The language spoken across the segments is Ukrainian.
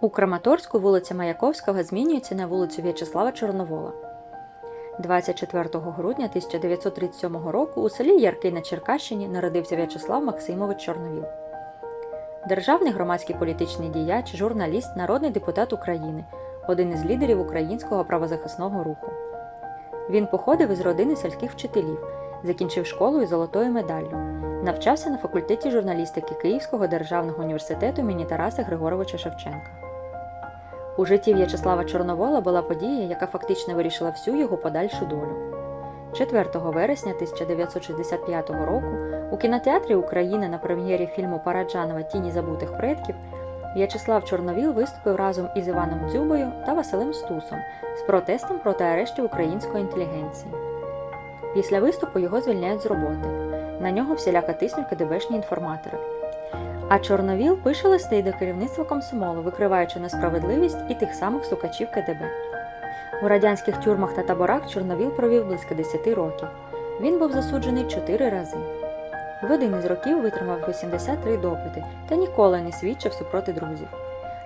У Краматорську вулиця Маяковського змінюється на вулицю В'ячеслава Чорновола. 24 грудня 1937 року у селі Ярки на Черкащині народився В'ячеслав Максимович Чорновіл. Державний громадський політичний діяч, журналіст, народний депутат України, один із лідерів українського правозахисного руху. Він походив із родини сільських вчителів, закінчив школу із золотою медаллю, навчався на факультеті журналістики Київського державного університету імені Тараса Григоровича Шевченка. У житті В'ячеслава Чорновола була подія, яка фактично вирішила всю його подальшу долю. 4 вересня 1965 року у кінотеатрі України на прем'єрі фільму Параджанова Тіні забутих предків В'ячеслав Чорновіл виступив разом із Іваном Дзюбою та Василем Стусом з протестом проти арештів української інтелігенції. Після виступу його звільняють з роботи. На нього всіляко тиснуть КДБшні інформатори. А Чорновіл пише листи до керівництва комсомолу, викриваючи несправедливість і тих самих сукачів КДБ. У радянських тюрмах та таборах Чорновіл провів близько 10 років. Він був засуджений 4 рази. В один із років витримав 83 допити та ніколи не свідчив супроти друзів.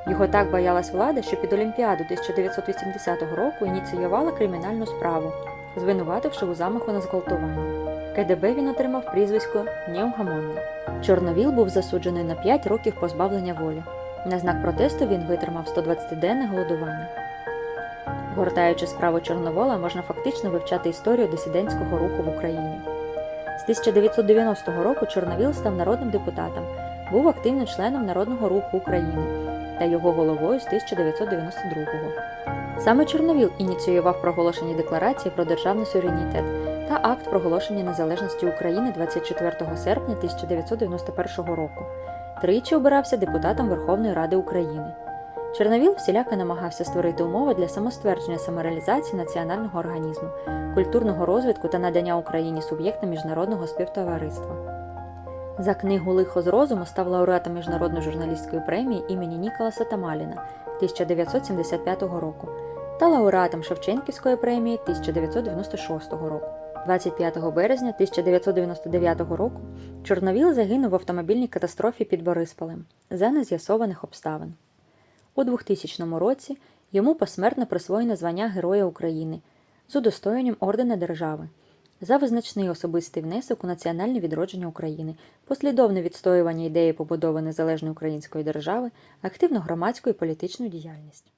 Його так боялась влада, що під Олімпіаду 1980 року ініціювала кримінальну справу, звинувативши у замаху на зґвалтування. КДБ він отримав прізвисько Неугамонний. Чорновіл був засуджений на 5 років позбавлення волі. На знак протесту він витримав 120-денне голодування. Гортаючи справу Чорновола, можна фактично вивчати історію дисидентського руху в Україні. З 1990 року Чорновіл став народним депутатом, був активним членом Народного руху України та його головою з 1992-го. Саме Чорновіл ініціював проголошення декларації про державний суверенітет та акт проголошення незалежності України 24 серпня 1991 року. Тричі обирався депутатом Верховної Ради України. Чорновіл всіляко намагався створити умови для самоствердження самореалізації національного організму, культурного розвитку та надання Україні суб'єкта міжнародного співтовариства. За книгу Лихо з розуму став лауреатом міжнародної журналістської премії імені Ніколаса Тамаліна 1975 року та лауреатом Шевченківської премії 1996 року. 25 березня 1999 року Чорновіл загинув в автомобільній катастрофі під Борисполем за нез'ясованих обставин. У 2000 році йому посмертно присвоєно звання Героя України з удостоєнням Ордена Держави за визначний особистий внесок у національне відродження України, послідовне відстоювання ідеї побудови незалежної української держави, активну громадську і політичну діяльність.